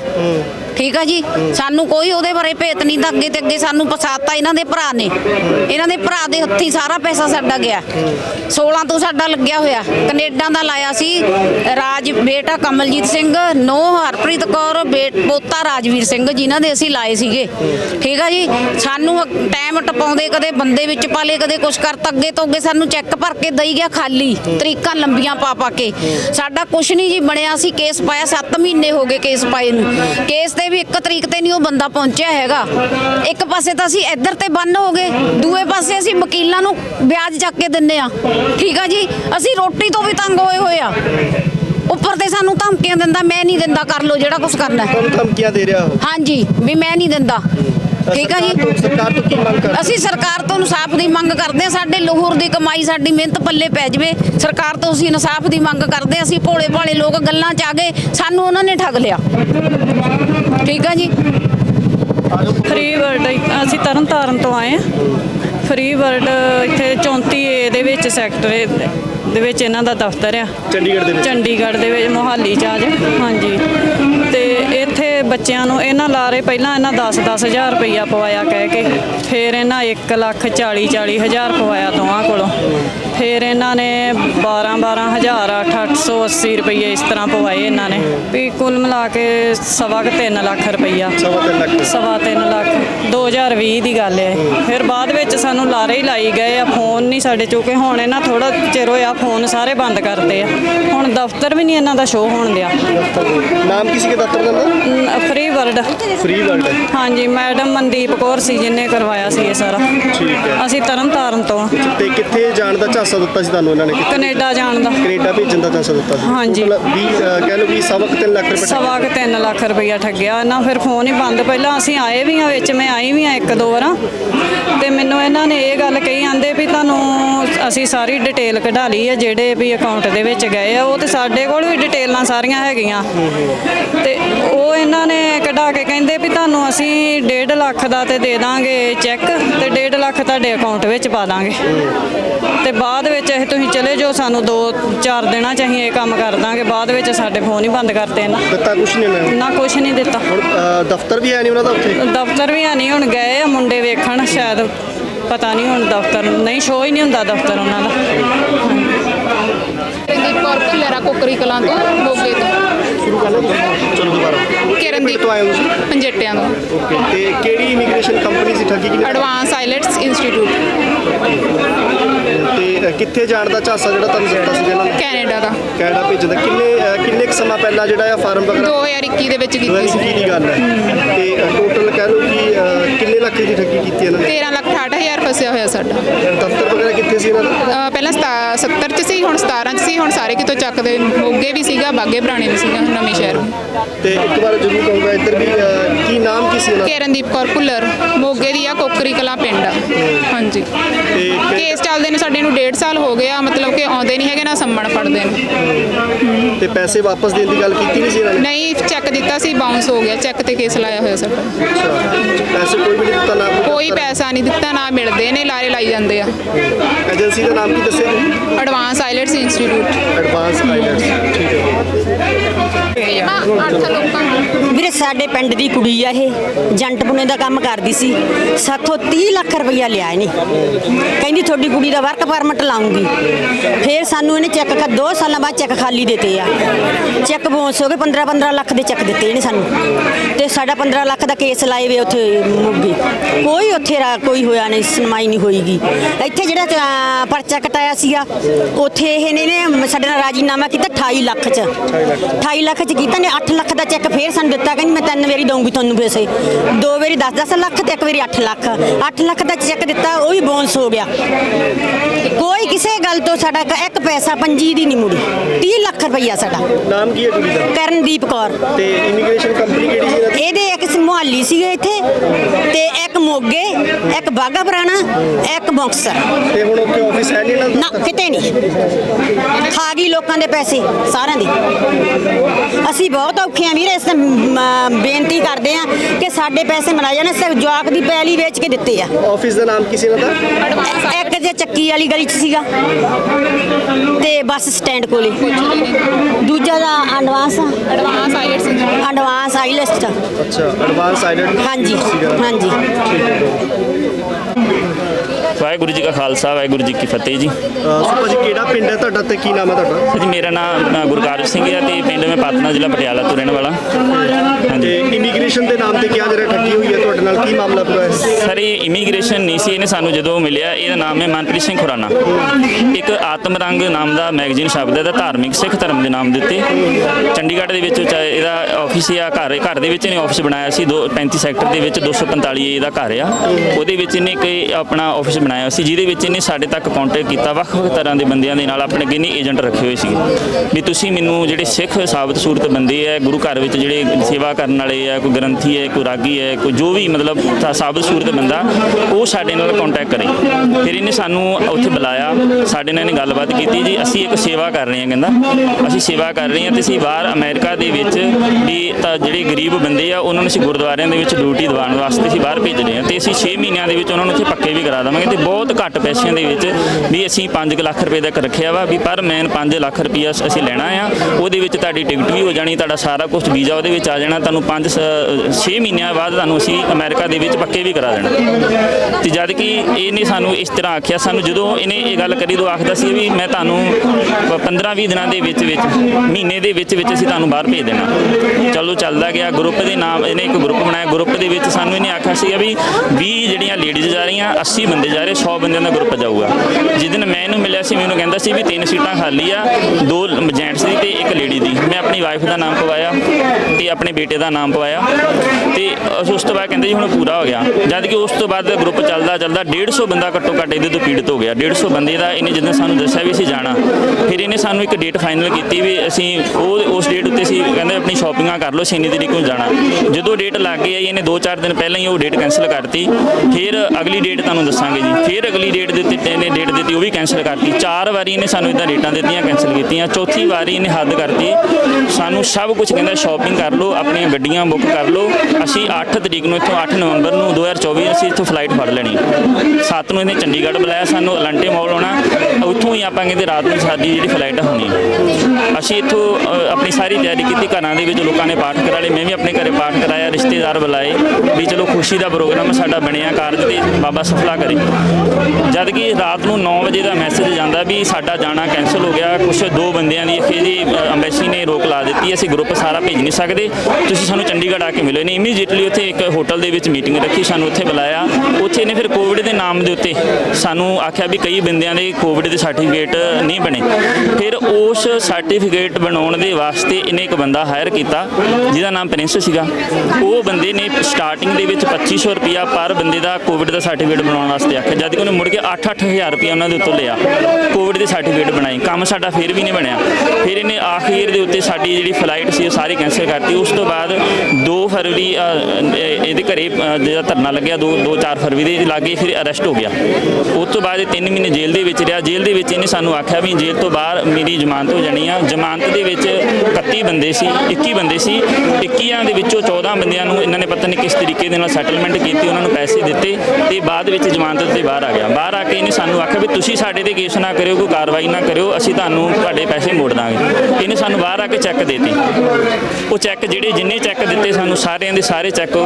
ਠੀਕ ਆ ਜੀ? ਸਾਨੂੰ ਕੋਈ ਉਹਦੇ ਬਾਰੇ ਭੇਤ ਨਹੀਂ ਤਾਂ ਅੱਗੇ ਤੇ ਅੱਗੇ ਸਾਨੂੰ ਫਸਾਤਾ ਇਹਨਾਂ ਦੇ ਭਰਾ ਨੇ। ਇਹਨਾਂ ਦੇ ਭਰਾ ਦੇ ਹੱਥੀ ਸਾਰਾ ਪੈਸਾ ਸਾਡਾ ਗਿਆ। 16 ਤੋਂ ਸਾਡਾ ਲੱਗਿਆ ਹੋਇਆ। ਕੈਨੇਡਾ ਦਾ ਲਾਇਆ ਸੀ ਰਾਜ ਬੇਟਾ ਕਮਲਜੀਤ ਸਿੰਘ, ਨੋ ਹਰਪ੍ਰੀਤ ਕੌਰ ਬੇਟ ਪੋਤਾ ਰਾਜਵੀਰ ਸਿੰਘ ਜਿਨ੍ਹਾਂ ਦੇ ਅਸੀਂ ਲਾਏ ਸੀਗੇ। ਠੀਕ ਆ ਜੀ? ਸਾਨੂੰ ਟਾਈਮ ਟਪਾਉਂਦੇ ਕਦੇ ਬੰਦੇ ਵਿੱਚ ਪਾਲੇ ਕਦੇ ਕੁਛ ਕਰਤਾ ਅੱਗੇ ਤੋਂ ਅੱਗੇ ਸਾਨੂੰ ਚੈੱਕ ਭਰ ਕੇ ਦਈ ਗਿਆ ਖਾਲੀ। ਤਰੀਕਾਂ ਲੰਬੀਆਂ ਪਾ ਪਾ ਕੇ। ਸਾਡਾ ਕੁਛ ਨਹੀਂ ਜੀ ਬਣਿਆ ਸੀ। ਕੇਸ ਪਾਇਆ 7 ਮਹੀਨੇ ਹੋ ਗਏ ਕੇਸ ਪਾਏ ਨੂੰ। ਕੇਸ ਦੇ ਤੇ ਵੀ ਇੱਕ ਤਰੀਕ ਤੇ ਨਹੀਂ ਉਹ ਬੰਦਾ ਪਹੁੰਚਿਆ ਹੈਗਾ। ਇੱਕ ਪਾਸੇ ਤਾਂ ਅਸੀਂ ਇੱਧਰ ਤੇ ਬੰਨ ਹੋ ਗਏ ਦੂਏ ਪਾਸੇ ਅਸੀਂ ਵਕੀਲਾਂ ਨੂੰ ਵਿਆਜ ਚੱਕ ਕੇ ਦਿੰਨੇ ਆ। ਠੀਕ ਆ ਜੀ? ਅਸੀਂ ਰੋਟੀ ਤੋਂ ਵੀ ਤੰਗ ਹੋਏ ਹੋਏ ਆ। ਉੱਪਰ ਤੇ ਸਾਨੂੰ ਧਮਕੀਆਂ ਦਿੰਦਾ ਮੈਂ ਨਹੀਂ ਦਿੰਦਾ ਕਰ ਲਓ ਜਿਹੜਾ ਕੁਝ ਕਰਨਾ। ਤੁਹਾਨੂੰ ਧਮਕੀਆਂ ਦੇ ਰਿਹਾ ਉਹ? ਹਾਂਜੀ ਵੀ ਮੈਂ ਨਹੀਂ ਦਿੰਦਾ। ਠੀਕ ਆ ਜੀ? ਸਰਕਾਰ ਤੋਂ- ਸਰਕਾਰ ਤੋਂ ਕੀ ਮੰਗ ਕਰਦੇ? ਅਸੀਂ ਸਰਕਾਰ ਤੋਂ ਇਨਸਾਫ ਦੀ ਮੰਗ ਕਰਦੇ ਹਾਂ। ਸਾਡੇ ਲੋਹਰ ਦੀ ਕਮਾਈ ਸਾਡੀ ਮਿਹਨਤ ਪੱਲੇ ਪੈ ਜਾਵੇ। ਸਰਕਾਰ ਤੋਂ ਅਸੀਂ ਇਨਸਾਫ ਦੀ ਮੰਗ ਕਰਦੇ ਹਾਂ। ਅਸੀਂ ਭੋਲੇ ਭਾਲੇ ਲੋਕ ਗੱਲਾਂ ਚ ਆ ਗਏ। ਸਾਨੂੰ ਉਹਨਾਂ ਨੇ ਠੱਗ ਲਿਆ। ਠੀਕ ਆ ਜੀ? ਫਰੀ ਵਰਲਡ ਅਸੀਂ ਤਰਨ ਤਾਰਨ ਤੋਂ ਆਏ ਹਾਂ। ਫਰੀ ਵਰਲਡ ਇੱਥੇ 34 ਏ ਦੇ ਵਿੱਚ ਸੈਕਟਰ ਦੇ ਵਿੱਚ ਇਹਨਾਂ ਦਾ ਦਫ਼ਤਰ ਆ। ਚੰਡੀਗੜ੍ਹ ਦੇ ਵਿੱਚ? ਚੰਡੀਗੜ੍ਹ ਦੇ ਵਿੱਚ ਮੋਹਾਲੀ ਚ ਆ ਜਾ ਹਾਂਜੀ। ਤੇ ਇੱਥੇ ਬੱਚਿਆਂ ਨੂੰ ਇਹਨਾਂ ਲਾਰੇ ਪਹਿਲਾਂ ਇਹਨਾਂ 10 10000 ਰੁਪਈਆ ਪਵਾਇਆ ਕਹਿ ਕੇ ਫਿਰ ਇਹਨਾਂ 1 ਲੱਖ 40 40 ਹਜ਼ਾਰ ਪਵਾਇਆ ਦੋਵਾਂ ਕੋਲੋਂ। ਫਿਰ ਇਹਨਾਂ ਨੇ 12 12 ਹਜ਼ਾਰ 880 ਰੁਪਈਏ ਇਸ ਤਰ੍ਹਾਂ ਪਵਾਏ ਇਹਨਾਂ ਨੇ। ਵੀ ਕੁੱਲ ਮਿਲਾ ਕੇ ਸਵਾ ਕੁ 3 ਲੱਖ ਰੁਪਈਆ। ਸਵਾ ਤਿੰਨ ਲੱਖ। ਸਵਾ ਤਿੰਨ ਲੱਖ। 2020 ਦੀ ਗੱਲ ਹੈ। ਫਿਰ ਬਾਅਦ ਵਿੱਚ ਸਾਨੂੰ ਲਾਰੇ ਹੀ ਲਾਈ ਗਏ ਆ ਫੋਨ ਨਹੀਂ ਸਾਡੇ ਚੁੱਕੇ ਹੁਣ ਇਹਨਾਂ ਥੋੜਾ ਚਿਰ ਹੋਇਆ ਫੋਨ ਸਾਰੇ ਬੰਦ ਕਰਤੇ ਆ। ਹੁਣ ਦਫ਼ਤਰ ਵੀ ਨਹੀਂ ਇਹਨਾਂ ਦਾ ਸ਼ੋਅ ਹੋਣ ਦਿਆ। ਨਾਮ ਕੀ ਸੀਗਾ ਦਫ਼ਤਰ ਦਾ? Free world. Free world. ਹਾਂਜੀ ਮੈਡਮ ਮਨਦੀਪ ਕੌਰ ਸੀ ਜਿਨੇ ਕਰਵਾਇਆ ਸੀ ਇਹ ਸਾਰਾ। ਠੀਕ ਹੈ। ਅਸੀਂ ਤਰਨ ਤਾਰਨ ਤੋਂ। ਤੇ ਕਿੱਥੇ ਜਾਣ ਦਾ ਝਾਂਸਾ ਦਿੱਤਾ ਸੀ ਤੁਹਾਨੂੰ ਇਹਨਾਂ ਨੇ? ਕਿੱਥੇ? ਕੈਨੇਡਾ ਜਾਣ ਦਾ। ਕੈਨੇਡਾ ਭੇਜਣ ਦਾ ਝਾਂਸਾ ਦਿੱਤਾ ਸੀ। ਹਾਂਜੀ। 20 ਕਹਿ ਲਓ ਵੀ ਸਵਾ ਕੁ ਤਿੰਨ ਲੱਖ ਰੁਪਏ ਸਵਾ ਕੁ 3 ਲੱਖ ਰੁਪਈਆ ਠੱਗਿਆ। ਇਹਨਾਂ ਫਿਰ ਫੋਨ ਹੀ ਬੰਦ। ਪਹਿਲਾਂ ਅਸੀਂ ਆਏ ਵੀ ਆ ਵਿੱਚ ਮੈਂ ਆਈ ਵੀ ਆ ਇੱਕ ਦੋ ਵਾਰਾਂ। ਤੇ ਮੈਨੂੰ ਇਹਨਾਂ ਨੇ ਇਹ ਗੱਲ ਕਹੀ ਆਂਦੇ ਵੀ ਤੁਹਾਨੂੰ ਅਸੀਂ ਸਾਰੀ ਡਿਟੇਲ ਕਢਾ ਲਈ ਹੈ ਜਿਹੜੇ ਵੀ ਅਕਾਊਂਟ ਦੇ ਵਿੱਚ ਗਏ ਆ ਉਹ ਤੇ ਸਾਡੇ ਕੋਲ ਵੀ ਡਿਟੇਲਾਂ ਸਾਰੀਆਂ ਹੈਗੀਆਂ। ਤੇ ਉਹ ਇਹਨਾਂ ਨੇ ਕਢਾ ਕੇ ਕਹਿੰਦੇ ਵੀ ਤੁਹਾਨੂੰ ਅਸੀਂ 1.5 ਲੱਖ ਦਾ ਤੇ ਦੇ ਦਾਂਗੇ ਚੈੱਕ ਤੇ 1.5 ਲੱਖ ਤੁਹਾਡੇ ਅਕਾਊਂਟ ਵਿੱਚ ਪਾ ਦਾਂਗੇ। ਤੇ ਬਾਅਦ ਵਿੱਚ ਇਹ ਤੁਸੀਂ ਚਲੇ ਜਾਓ ਸਾਨੂੰ 2-4 ਦਿਨਾਂ ਚ ਅਸੀਂ ਇਹ ਕੰਮ ਕਰ ਦਾਂਗੇ। ਬਾਅਦ ਵਿੱਚ ਸਾਡੇ ਫੋਨ ਹੀ ਬੰਦ ਕਰਤੇ ਇਹਨਾਂ ਦਿੱਤਾ ਕੁਛ ਨਹੀਂ ਮੈਂ ਨਾ? ਕੁਛ ਨਹੀਂ ਦਿੱਤਾ। ਦਫ਼ਤਰ ਵੀ ਹੈ ਨਹੀਂ ਉਹਨਾਂ ਦਾ ਉੱਥੇ? ਦਫ਼ਤਰ ਵੀ ਹੈ ਨਹੀਂ ਹੁਣ ਗਏ ਆ ਮੁੰਡੇ ਵੇਖਣ ਸ਼ਾਇਦ ਪਤਾ ਨਹੀਂ ਹੁਣ ਦਫ਼ਤਰ ਨਹੀਂ ਸ਼ੋਅ ਹੀ ਨਹੀਂ ਹੁੰਦਾ ਦਫ਼ਤਰ ਉਹਨਾਂ ਦਾ। ਕਿਰਨਦੀਪ ਕੌਰ ਭੁੱਲਰਾ ਕੋਕਰੀ ਕਲਾਂ ਤੋਂ ਮੋਗੇ ਤੋਂ ਸ਼ੁਰੂ ਕਰ ਲਓ। ਤੁਸੀਂ। ਚਲੋ ਦੁਬਾਰਾ। ਕਿਰਨਦੀਪ ਤੋਂ ਆਏ ਹੋ ਤੁਸੀਂ? ਪੰਜੇਟਿਆਂ ਤੋਂ। ਓਕੇ ਤੇ ਕਿਹੜੀ ਇਮੀਗ੍ਰੇਸ਼ਨ ਕੰਪਨੀ ਸੀ? ਠੱਗੀ ਕਿਹਨੇ ਐਡਵਾਂਸ ਆਈਲੈਟਸ ਇੰਸਟੀਚਿਊਟ ਤੇ ਕਿੱਥੇ ਜਾਣ ਦਾ ਝਾਂਸਾ ਜਿਹੜਾ ਤੁਹਾਨੂੰ ਦਿੱਤਾ ਸੀ ਇਹਨਾਂ ਨੇ ਕੈਨੇਡਾ ਦਾ। ਕੈਨੇਡਾ ਭੇਜਣ ਦਾ। ਕਿੰਨੇ ਅ, ਕਿੰਨੇ ਕੁ ਸਮਾਂ ਪਹਿਲਾਂ ਜਿਹੜਾ ਆ ਫਾਰਮ ਵਗੈਰਾ 2021 ਦੇ ਵਿੱਚ ਕੀਤੀ ਸੀ। 2021 ਦੀ ਗੱਲ ਹੈ। ਤੇ ਟੋਟਲ ਕਹਿ ਲਓ ਕਿ ਅ, ਕਿੰਨੇ ਲੱਖ ਦੀ ਠੱਗੀ ਕੀਤੀ ਇਹਨਾਂ ਨੇ? 13 ਲੱਖ 68000 ਫਸਿਆ ਹੋਇਆ ਸਾਡਾ। ਦਫ਼ਤਰ ਵਗੈਰਾ ਕਿੱਥੇ ਸੀ ਇਹਨਾਂ ਦਾ? ਅਹ ਪਹਿਲਾਂ ਸਤਾ- 70 ਚ ਸੀ ਹੁਣ 17 ਚ ਸੀ ਹੁਣ ਸਾਰੇ ਕਿਤੋਂ ਚੱਕਦੇ। ਮੋਗੇ ਵੀ ਸੀਗਾ ਬਾਗੇ ਪੁਰਾਣੇ ਵੀ ਸੀਗਾ ਨਵੇਂ ਸ਼ਹਿਰ ਤੇ ਇੱਕ ਵਾਰ ਜ਼ਰੂਰ ਕਹੂੰਗਾ ਇੱਧਰ ਵੀ ਕੀ ਨਾਮ ਕੀ ਸੀ ਇਹਨਾਂ ਦਾ? ਕਿਰਨਦੀਪ ਕੌਰ ਭੁੱਲਰ ਮੋਗੇ ਦੀ ਆ ਕੋਕਰੀ ਕਲਾ ਪਿੰਡ। ਆ ਹਾਂਜੀ। ਤੇ ਕੇਸ ਚੱਲਦੇ ਨੇ ਸਾਡੇ ਨੂੰ 1.5 ਸਾਲ ਹੋ ਗਿਆ ਮਤਲਬ ਕਿ ਆਉਂਦੇ ਨਹੀਂ ਹੈਗੇ ਨਾ ਸੰਮਣ ਫੜਦੇ ਨੇ। ਤੇ ਪੈਸੇ ਵਾਪਸ ਦੇਣ ਦੀ ਗੱਲ ਕੀਤੀ ਨਹੀਂ ਸੀ ਇਹਨਾਂ ਨੇ? ਨਹੀਂ ਚੈੱਕ ਦਿੱਤਾ ਸੀ ਬਾਉਂਸ ਹੋ ਗਿਆ ਚੈੱਕ ਤੇ ਕੇਸ ਲਾਇਆ ਹੋਇਆ ਸਾਡਾ ਅੱਛਾ। ਪੈਸੇ ਕੋਈ ਵੀ ਨਹੀਂ ਦਿੱਤਾ ਨਾ ਕੋਈ ਪੈਸਾ ਨਹੀਂ ਦਿੱਤਾ ਨਾ ਮਿਲਦੇ ਨੇ ਲਾਰੇ ਲਾਈ ਜਾਂਦੇ ਆ। ਏਜੰਸੀ ਦਾ ਨਾਮ ਕੀ ਦੱਸਿਆ ਤੁਸੀਂ advance IELTS institute advance islands ਅੱਠ ਲੋਕਾਂ ਵੀਰੇ ਸਾਡੇ ਪਿੰਡ ਦੀ ਕੁੜੀ ਆ ਇਹ ਜੰਟਪੁਣੇ ਦਾ ਕੰਮ ਕਰਦੀ ਸੀ। ਸਾਥੋਂ 30 ਲੱਖ ਰੁਪਈਆ ਲਿਆ ਇਹਨੇ। ਕਹਿੰਦੀ ਤੁਹਾਡੀ ਕੁੜੀ ਦਾ ਵਰਕ ਪਰਮਿਟ ਲਾਉਂਗੀ। ਫਿਰ ਸਾਨੂੰ ਇਹਨੇ ਚੈੱਕ ਕਰ 2 ਸਾਲਾਂ ਬਾਅਦ ਚੈੱਕ ਖਾਲੀ ਦਿੱਤੇ ਆ। ਚੈੱਕ ਬਾਉਂਸ ਹੋ ਗਏ 15 15 ਲੱਖ ਦੇ ਚੈੱਕ ਦਿੱਤੇ ਇਹਨੇ ਸਾਨੂੰ। ਤੇ ਸਾਡਾ 15 ਲੱਖ ਦਾ ਕੇਸ ਲਾਏ ਵੇ ਉੱਥੇ ਮੁੱਗੇ। ਕੋਈ ਉੱਥੇ ਰਾ- ਕੋਈ ਹੋਇਆ ਨਹੀਂ ਸੁਣਵਾਈ ਨਹੀਂ ਹੋਈਗੀ। ਇੱਥੇ ਜਿਹੜਾ ਅਹ, ਪਰਚਾ ਕਟਾਇਆ ਸੀਗਾ ਉੱਥੇ ਇਹ ਨੇ ਨੇ ਸਾਡੇ ਨਾਲ ਰਾਜੀਨਾਮਾ ਕੀਤਾ 28 ਲੱਖ ਚ। 28 ਲੱਖ ਚ ਕੀਤਾ ਨੇ 8 ਲੱਖ ਦਾ ਚੈੱਕ ਫੇਰ ਸਾਨੂੰ ਦਿੱਤਾ ਕਹਿੰਦੀ ਮੈਂ ਤਿੰਨ ਵਾਰੀ ਦਊਂਗੀ ਤੁਹਾਨੂੰ ਪੈਸੇ ਦੋ ਵਾਰੀ 10-10 ਲੱਖ ਤੇ ਇੱਕ ਵਾਰੀ 8 ਲੱਖ। 8 ਲੱਖ ਦਾ ਚੈੱਕ ਦਿੱਤਾ ਉਹ ਵੀ ਬੋਨਸ ਹੋ ਗਿਆ। ਕੋਈ ਕਿਸੇ ਗੱਲ ਤੋਂ ਸਾਡਾ ਇੱਕ ਪੈਸਾ ਪੰਜੀ ਦੀ ਨਹੀਂ ਮੁੜੀ। 30 ਲੱਖ ਰੁਪਈਆ ਸਾਡਾ। ਨਾਮ ਕੀ ਹੈ ਕੁੜੀ ਦਾ? ਕਰਨਦੀਪ ਕੌਰ। ਤੇ ਇਮੀਗ੍ਰੇਸ਼ਨ ਕੰਪਨੀ ਕਿਹੜੀ ਸੀ ਇਹਨਾਂ ਦੀ ਇਹਦੇ ਇੱਕ ਮੁਹਾਲੀ ਸੀਗੇ ਇੱਥੇ ਤੇ ਇੱਕ ਮੋਗੇ ਇੱਕ ਬਾਗਾ ਪੁਰਾਣਾ ਇੱਕ ਮੁਕਤਸਰ। ਤੇ ਹੁਣ ਉੱਥੇ ਆਫਿਸ ਹੈ ਨਹੀਂ ਇਹਨਾਂ ਦਾ? ਨਾ ਕਿਤੇ ਨਹੀਂ। ਖਾ ਗਈ ਲੋਕਾਂ ਦੇ ਪੈਸੇ ਸਾਰਿਆਂ ਦੇ। ਅਸੀਂ ਬਹੁਤ ਔਖੇ ਆ ਵੀਰੇ ਇਸ ਬੇਨਤੀ ਕਰਦੇ ਆ ਕਿ ਸਾਡੇ ਪੈਸੇ ਮਿਲਾਏ ਜਾਣ ਸਿਰ ਜਵਾਕ ਦੀ ਪੈਲੀ ਵੇਚ ਕੇ ਦਿੱਤੇ ਆ। ਆਫਿਸ ਦਾ ਨਾਮ ਕੀ ਸੀ ਇਹਨਾਂ ਦਾ? ਇੱਕ ਜੇ ਚੱਕੀ ਵਾਲੀ ਗਲੀ 'ਚ ਸੀਗਾ ਤੇ ਬੱਸ ਸਟੈਂਡ ਕੋਲੇ। ਦੂਜਾ ਦਾ ਐਡਵਾਂਸ ਐਡਵਾਂਸ ਆਈਲੈਟਸ ਐਡਵਾਂਸ ਆਈਲੈਸਟ ਅੱਛਾ ਐਡਵਾਂਸ ਆਈਲੈਂਡ ਹਾਂਜੀ ਹਾਂਜੀ। ਵਾਹਿਗੁਰੂ ਜੀ ਕਾ ਖਾਲਸਾ ਵਾਹਿਗੁਰੂ ਜੀ ਕੀ ਫਤਿਹ ਜੀ। ਸੁਪਾ ਜੀ ਕਿਹੜਾ ਪਿੰਡ ਹੈ ਤੁਹਾਡਾ ਤੇ ਕੀ ਨਾਮ ਹੈ ਤੁਹਾਡਾ? ਜੀ ਮੇਰਾ ਨਾਮ ਗੁਰਕਾਰਜ ਸਿੰਘ ਹੈ ਤੇ ਪਿੰਡ ਮੈਂ ਪਾਤਨਾ ਜ਼ਿਲ੍ਹਾ ਪਟਿਆਲਾ ਤੋਂ ਰਹਿਣ ਵਾਲਾ। ਤੇ ਹਾਂਜੀ ਇਮੀਗ੍ਰੇਸ਼ਨ ਦੇ ਨਾਮ ਤੇ ਕਿਹਾ ਜਿਹੜਾ ਠੱਗੀ ਹੋਈ ਹੈ ਤੁਹਾਡੇ ਨਾਲ ਕੀ ਮਾਮਲਾ ਪੂਰਾ ਹੈ? ਸਰ ਇਹ ਇਮੀਗ੍ਰੇਸ਼ਨ ਨਹੀਂ ਸੀ ਇਹਨੇ ਸਾਨੂੰ ਜਦੋਂ ਮਿਲਿਆ ਇਹਦਾ ਨਾਮ ਹੈ ਮਨਪ੍ਰੀਤ ਸਿੰਘ ਖੁਰਾਨਾ। ਇੱਕ ਆਤਮ ਰੰਗ ਨਾਮ ਦਾ ਮੈਗਜ਼ੀਨ ਸ਼ਬਦ ਹੈ ਦਾ ਧਾਰਮਿਕ ਸਿੱਖ ਧਰਮ ਦੇ ਨਾਮ ਦੇ ਉੱਤੇ। ਚੰਡੀਗੜ੍ਹ ਦੇ ਵਿੱਚ ਚਾਹੇ ਇਹਦਾ ਆਫਿਸ ਆ ਘਰ ਘਰ ਦੇ ਵਿੱਚ ਇਹਨੇ ਆਫਿਸ ਬਣਾਇਆ ਸੀ ਦੋ 35 ਸੈਕਟਰ ਦੇ ਵਿੱਚ 245 ਇਹਦਾ ਘਰ ਆ। ਉਹਦੇ ਵਿੱਚ ਇਹਨੇ ਇੱਕ ਆਪਣਾ ਆਫਿਸ ਬਣਾਇਆ ਸੀ, ਜਿਹਦੇ ਵਿੱਚ ਇਹਨੇ ਸਾਡੇ ਤੱਕ ਕੰਟੈਕਟ ਕੀਤਾ ਵੱਖ-ਵੱਖ ਤਰ੍ਹਾਂ ਦੇ ਬੰਦਿਆਂ ਦੇ ਨਾਲ ਆਪਣੇ ਕਿੰਨੇ ਏਜੰਟ ਰੱਖੇ ਹੋਏ ਸੀ ਵੀ ਤੁਸੀਂ ਮੈਨੂੰ ਜਿਹੜੇ ਸਿੱਖ ਸਾਬਤ ਸੂਰਤ ਬੰਦੇ ਆ, ਗੁਰੂ ਘਰ ਵਿੱਚ ਜਿਹੜੇ ਸੇਵਾ ਕਰਨ ਵਾਲੇ ਆ, ਕੋਈ ਗ੍ਰੰਥੀ ਹੈ, ਕੋਈ ਰਾਗੀ ਹੈ, ਕੋਈ ਜੋ ਵੀ ਮਤਲਬ ਸਾਬਤ ਸੂਰਤ ਬੰਦਾ, ਉਹ ਸਾਡੇ ਨਾਲ ਕੰਟੈਕਟ ਕਰੇ। ਫਿਰ ਇਹਨੇ ਸਾਨੂੰ ਉੱਥੇ ਬੁਲਾਇਆ, ਸਾਡੇ ਨਾਲ ਇਹਨੇ ਗੱਲਬਾਤ ਕੀਤੀ, ਜੀ ਅਸੀਂ ਇੱਕ ਸੇਵਾ ਕਰ ਰਹੇ ਹਾਂ, ਕਹਿੰਦਾ। ਅਸੀਂ ਸੇਵਾ ਕਰ ਰਹੇ ਹਾਂ ਤੇ ਅਸੀਂ ਬਾਹਰ ਅਮਰੀਕਾ ਦੇ ਵਿੱਚ ਵੀ ਤਾਂ ਜਿਹੜੇ ਗਰੀਬ ਬੰਦੇ ਆ, ਉਹਨਾਂ ਨੂੰ ਅਸੀਂ ਗੁਰਦੁਆਰਿਆਂ ਦੇ ਵਿੱਚ ਡਿਊਟੀ ਦਿਵਾਉਣ ਵਾਸਤੇ ਅਸੀਂ ਬਾਹਰ ਭੇਜ ਰਹੇ ਹਾਂ ਤੇ ਅਸੀਂ 6 ਮਹੀਨਿਆਂ ਦੇ ਵਿੱਚ ਉਹਨਾਂ ਨੂੰ ਉੱਥੇ ਪੱਕੇ ਵੀ ਕਰਾ ਦੇਵਾਂਗੇ। ਤੇ ਬਹੁਤ ਘੱਟ ਪੈਸਿਆਂ ਦੇ ਵਿੱਚ ਵੀ ਅਸੀਂ 5 ਲੱਖ ਰੁਪਏ ਤੱਕ ਰੱਖਿਆ ਵਾ, ਵੀ ਪਰ ਮੈਨ 5 ਲੱਖ ਰੁਪਈਆ ਅਸੀਂ ਲੈਣਾ ਆ। ਉਹਦੇ ਵਿੱਚ ਤੁਹਾਡੀ ਟਿਕਟ ਵੀ ਹੋ ਜਾਣੀ, ਤੁਹਾਡਾ ਸਾਰਾ ਕੁਝ ਵੀਜ਼ਾ ਉਹਦੇ ਵਿੱਚ ਆ ਜਾਣਾ, ਤੁਹਾਨੂੰ 5 6 ਮਹੀਨਿਆਂ ਬਾਅਦ ਤੁਹਾਨੂੰ ਅਸੀਂ ਅਮਰੀਕਾ ਦੇ ਵਿੱਚ ਪੱਕੇ ਵੀ ਕਰਾ ਦੇਣਾ। ਤੇ ਜਦ ਕਿ ਇਹਨੇ ਸਾਨੂੰ ਇਸ ਤਰ੍ਹਾਂ ਆਖਿਆ, ਸਾਨੂੰ ਜਦੋਂ ਇਹਨੇ ਇਹ ਗੱਲ ਕਰੀ ਤੋਂ ਆਖਦਾ ਸੀ ਵੀ ਮੈਂ ਤੁਹਾਨੂੰ 15-20 ਦਿਨਾਂ ਦੇ ਵਿੱਚ ਵਿੱਚ, ਮਹੀਨੇ ਦੇ ਵਿੱਚ ਵਿੱਚ ਅਸੀਂ ਤੁਹਾਨੂੰ ਬਾਹਰ ਭੇਜ ਦੇਣਾ। ਚਲੋ ਚੱਲਦਾ ਗਿਆ ਗਰੁੱਪ ਦੇ ਨਾਮ, ਇਹਨੇ ਇੱਕ ਗਰੁੱਪ ਬਣਾਇਆ ਗਰੁੱਪ ਦੇ ਵਿੱਚ ਸਾਨੂੰ ਇਹਨੇ ਆਖਿਆ ਸੀਗਾ ਵੀ 20 ਜਿਹੜੀਆਂ ਲੇਡੀਜ਼ ਜਾ ਰਹੀਆਂ 80 ਬੰਦੇ ਜਾ ਰਹੇ 100 ਬੰਦਿਆਂ ਦਾ ਗਰੁੱਪ ਜਾਊਗਾ। ਜਿਸ ਦਿਨ ਮੈਂ ਇਹਨੂੰ ਮਿਲਿਆ ਸੀ ਮੈਨੂੰ ਕਹਿੰਦਾ ਸੀ ਵੀ ਤਿੰਨ ਸੀਟਾਂ ਖਾਲੀ ਆ, ਦੋ ਜੈਂਟਸ ਦੀ ਤੇ ਇੱਕ ਲੇਡੀ ਦੀ। ਮੈਂ ਆਪਣੀ ਵਾਈਫ ਦਾ ਨਾਮ ਪਵਾਇਆ ਤੇ ਆਪਣੇ ਬੇਟੇ ਦਾ ਨਾਮ ਪਵਾਇਆ ਤੇ ਅਸੀਂ ਉਸ ਤੋਂ ਬਾਅਦ ਕਹਿੰਦੇ ਜੀ ਹੁਣ ਪੂਰਾ ਹੋ ਗਿਆ। ਜਦ ਕਿ ਉਸ ਤੋਂ ਬਾਅਦ ਗਰੁੱਪ ਚੱਲਦਾ ਚੱਲਦਾ 150 ਬੰਦਾ ਘੱਟੋ ਘੱਟ ਇਹਦੇ ਤੋਂ ਪੀੜਤ ਹੋ ਗਿਆ। 150 ਬੰਦੇ ਦਾ ਇਹਨੇ ਜਦੋਂ ਸਾਨੂੰ ਦੱਸਿਆ ਵੀ ਅਸੀਂ ਜਾਣਾ, ਫਿਰ ਇਹਨੇ ਸਾਨੂੰ ਇੱਕ ਡੇਟ ਫਾਈਨਲ ਕੀਤੀ ਵੀ ਅਸੀਂ ਉਹ ਉਸ ਡੇਟ ਉੱਤੇ ਅਸੀਂ ਕਹਿੰਦੇ ਆਪਣੀ ਸ਼ਾਪਿੰਗਾਂ ਕਰ ਲਓ ਛੇਨੀ ਤਰੀਕ ਨੂੰ ਜਾਣਾ। ਜਦੋਂ ਡੇਟ ਲੱਗ ਗਈ, ਇਹਨੇ 2-4 ਦਿਨ ਪਹਿਲਾਂ ਹੀ ਉਹ ਡੇਟ ਕੈਨਸਲ ਕਰਤੀ। ਫਿਰ ਅਗਲੀ ਡੇਟ ਤੁਹਾਨੂੰ ਦੱਸਾਂਗੇ ਜੀ। ਫਿਰ ਅਗਲੀ ਡੇਟ ਦਿੱਤੀ ਇਹਨੇ ਡੇਟ ਦਿੱਤੀ, ਉਹ ਵੀ ਕੈਨਸਲ ਕਰਤੀ। ਚਾਰ ਵਾਰੀ ਇਹਨੇ ਸਾਨੂੰ ਇਦਾਂ ਡੇਟਾਂ ਦਿੱਤੀਆਂ ਕੈਨਸਲ ਕੀਤੀਆਂ। ਚੌਥੀ ਵਾਰੀ ਇਹਨੇ ਹੱਦ ਕਰਤੀ। ਸਾਨੂੰ ਸਭ ਕੁਝ ਕਹਿੰਦਾ ਸ਼ਾਪਿੰਗ ਕਰ ਲਓ, ਆਪਣੀਆਂ ਗੱਡੀਆਂ ਬੁੱਕ ਕਰ ਲਓ। ਅਸੀਂ 8 ਤਰੀਕ ਨੂੰ ਇੱਥੋਂ 8 ਨਵੰਬਰ ਨੂੰ 2024 ਅਸੀਂ ਇੱਥੋਂ ਫਲਾਈਟ ਫੜ ਲੈਣੀ। 7 ਨੂੰ ਇਹਨੇ ਚੰਡੀਗੜ੍ਹ ਬੁਲਾਇਆ, ਸਾਨੂੰ ਅਲੰਟੇ ਮਾਲ ਆਉਣਾ। ਉੱਥੋਂ ਹੀ ਆਪਾਂ ਕਹਿੰਦੇ ਰਾਤ ਨੂੰ ਸਾਡੀ ਜਿਹੜੀ ਫਲਾਈਟ ਹੋਣੀ ਅਸੀਂ ਇੱਥੋਂ ਆਪਣੀ ਸਾਰੀ ਤਿਆਰੀ ਕੀਤੀ, ਘਰਾਂ ਦੇ ਵਿੱਚ ਲੋਕਾਂ ਨੇ ਪਾਠ ਕਰਾ ਲਏ। ਮੈਂ ਵੀ ਆਪਣੇ ਘਰੇ ਪਾਠ ਕਰਾਇਆ, ਰਿਸ਼ਤੇਦਾਰ ਬੁਲਾਏ। ਵੀ ਚਲੋ ਖੁਸ਼ੀ ਦਾ ਪ੍ਰੋਗਰਾਮ ਸਾਡਾ ਬਣਿਆ, ਕਾਰਜ ਤੇ ਬਾਬਾ ਸਫਲਾ ਕਰੇ। ਜਦ ਕਿ ਰਾਤ ਨੂੰ 9 ਵਜੇ ਦਾ ਮੈਸੇਜ ਜਾਂਦਾ ਵੀ ਸਾਡਾ ਜਾਣਾ ਕੈਨਸਲ ਹੋ ਗਿਆ ਕੁਝ ਦੋ ਬੰਦਿਆਂ ਦੀ ਅਖੇ ਜੀ ਅੰਬੈਸੀ ਨੇ ਰੋਕ ਲਾ ਦਿੱਤੀ, ਅਸੀਂ ਗਰੁੱਪ ਸਾਰਾ ਭੇਜ ਨਹੀਂ ਸਕਦੇ। ਤੁਸੀਂ ਸਾਨੂੰ ਚੰਡੀਗੜ੍ਹ ਆ ਕੇ ਮਿਲੋ ਨੇ ਇਮੀਡੀਏਟਲੀ ਉੱਥੇ ਇੱਕ ਹੋਟਲ ਦੇ ਵਿੱਚ ਮੀਟਿੰਗ ਰੱਖੀ, ਸਾਨੂੰ ਉੱਥੇ ਬੁਲਾਇਆ। ਉੱਥੇ ਇਹਨੇ ਫਿਰ ਕੋਵਿਡ ਦੇ ਨਾਮ ਦੇ ਉੱਤੇ ਸਾਨੂੰ ਆਖਿਆ ਵੀ ਕਈ ਬੰਦਿਆਂ ਦੇ ਕੋਵਿਡ ਦੇ ਸਰਟੀਫਿਕੇਟ ਨਹੀਂ ਬਣੇ। ਫਿਰ ਉਸ ਸਰਟੀਫਿਕੇਟ ਬਣਾਉਣ ਦੇ ਵਾਸਤੇ ਇਹਨੇ ਇੱਕ ਬੰਦਾ ਹਾਇਰ ਕੀਤਾ, ਜਿਹਦਾ ਨਾਮ ਪ੍ਰਿੰਸ ਸੀਗਾ। ਉਹ ਬੰਦੇ ਨੇ ਸਟਾਰਟਿੰਗ ਦੇ ਵਿੱਚ 2500 ਰੁਪਿਆ ਪਰ ਬੰਦੇ ਦਾ ਕੋਵਿਡ ਦਾ ਸਰਟੀਫਿਕੇਟ ਬਣਾਉਣ ਵਾਸਤੇ ਆਖਿਆ। ਜਦ ਕਿ ਉਹਨੇ ਮੁੜ ਕੇ 8-8000 ਰੁਪਿਆ ਉਹਨਾਂ ਦੇ ਉੱਤੋਂ ਲਿਆ। ਕੋਵਿਡ ਦੇ ਸਰਟੀਫਿਕੇਟ ਬਣਾਏ ਕੰਮ ਸਾਡਾ ਫਿਰ ਵੀ ਨਹੀਂ ਬਣਿਆ। ਫਿਰ ਇਹਨੇ ਆਖਿਰ ਦੇ ਉੱਤੇ ਸਾਡੀ ਜਿਹੜੀ ਫਲਾਈਟ ਸੀ ਉਹ ਸਾਰੀ ਕੈਂਸਲ ਕਰਤੀ। ਉਸ ਤੋਂ ਬਾਅਦ 2 ਫਰਵਰੀ ਇਹਦੇ ਘਰੇ ਅ, ਜਿਹੜਾ ਧਰਨਾ ਲੱਗਿਆ 2 2-4 ਫਰਵਰੀ ਦੇ ਲਾਗੇ ਫਿਰ ਅਰੈਸਟ ਹੋ ਗਿਆ। ਉਸ ਤੋਂ ਬਾਅਦ ਇਹ 3 ਮਹੀਨੇ ਜੇਲ੍ਹ ਦੇ ਵਿੱਚ ਰਿਹਾ। ਜੇਲ੍ਹ ਦੇ ਵਿੱਚ ਇਹਨੇ ਸਾਨੂੰ ਆਖਿਆ ਵੀ ਜੇਲ੍ਹ ਤੋਂ ਬਾਹਰ ਮੇਰੀ ਜ਼ਮਾਨਤ ਹੋ ਜਾਣੀ ਆ। ਜ਼ਮਾਨਤ ਦੇ ਵਿੱਚ 31 ਬੰਦੇ ਸੀ 21 ਬੰਦੇ ਸੀ। 21ਾਂ ਦੇ ਵਿੱਚੋਂ 14 ਬੰਦਿਆਂ ਨੂੰ ਇਹਨਾਂ ਨੇ ਪਤਾ ਨਹੀਂ ਕਿਸ ਤਰੀਕੇ ਦੇ ਨਾਲ ਸੈਟਲਮੈਂਟ ਕੀਤੀ ਉਹਨਾਂ ਨੂੰ ਪੈਸੇ ਦਿੱਤੇ ਤੇ ਬਾਅਦ ਵਿੱਚ ਜ਼ਮਾਨਤ ਤੇ ਬਾਹਰ ਆ ਗਿਆ ਬਾਹਰ ਆ ਕੇ ਇਹਨੇ ਸਾਨੂੰ ਆਖਿਆ ਵੀ ਤੁਸੀਂ ਸਾਡੇ ਤੇ ਕੇਸ ਨਾ ਕਰਿਓ, ਕੋਈ ਕਾਰਵਾਈ ਨਾ ਕਰਿਓ, ਅਸੀਂ ਤੁਹਾਨੂੰ ਤੁਹਾਡੇ ਪੈਸੇ ਮੋੜ ਦਾਂਗੇ। ਇਹਨੇ ਸਾਨੂੰ ਬਾਹਰ ਆ ਕੇ ਚੈੱਕ ਦੇਤੇ। ਉਹ ਚੈੱਕ ਜਿਹੜੇ ਜਿੰਨੇ ਚੈੱਕ ਦਿੱਤੇ ਸਾਨੂੰ ਸਾਰਿਆਂ ਦੇ ਸਾਰੇ ਚੈੱਕ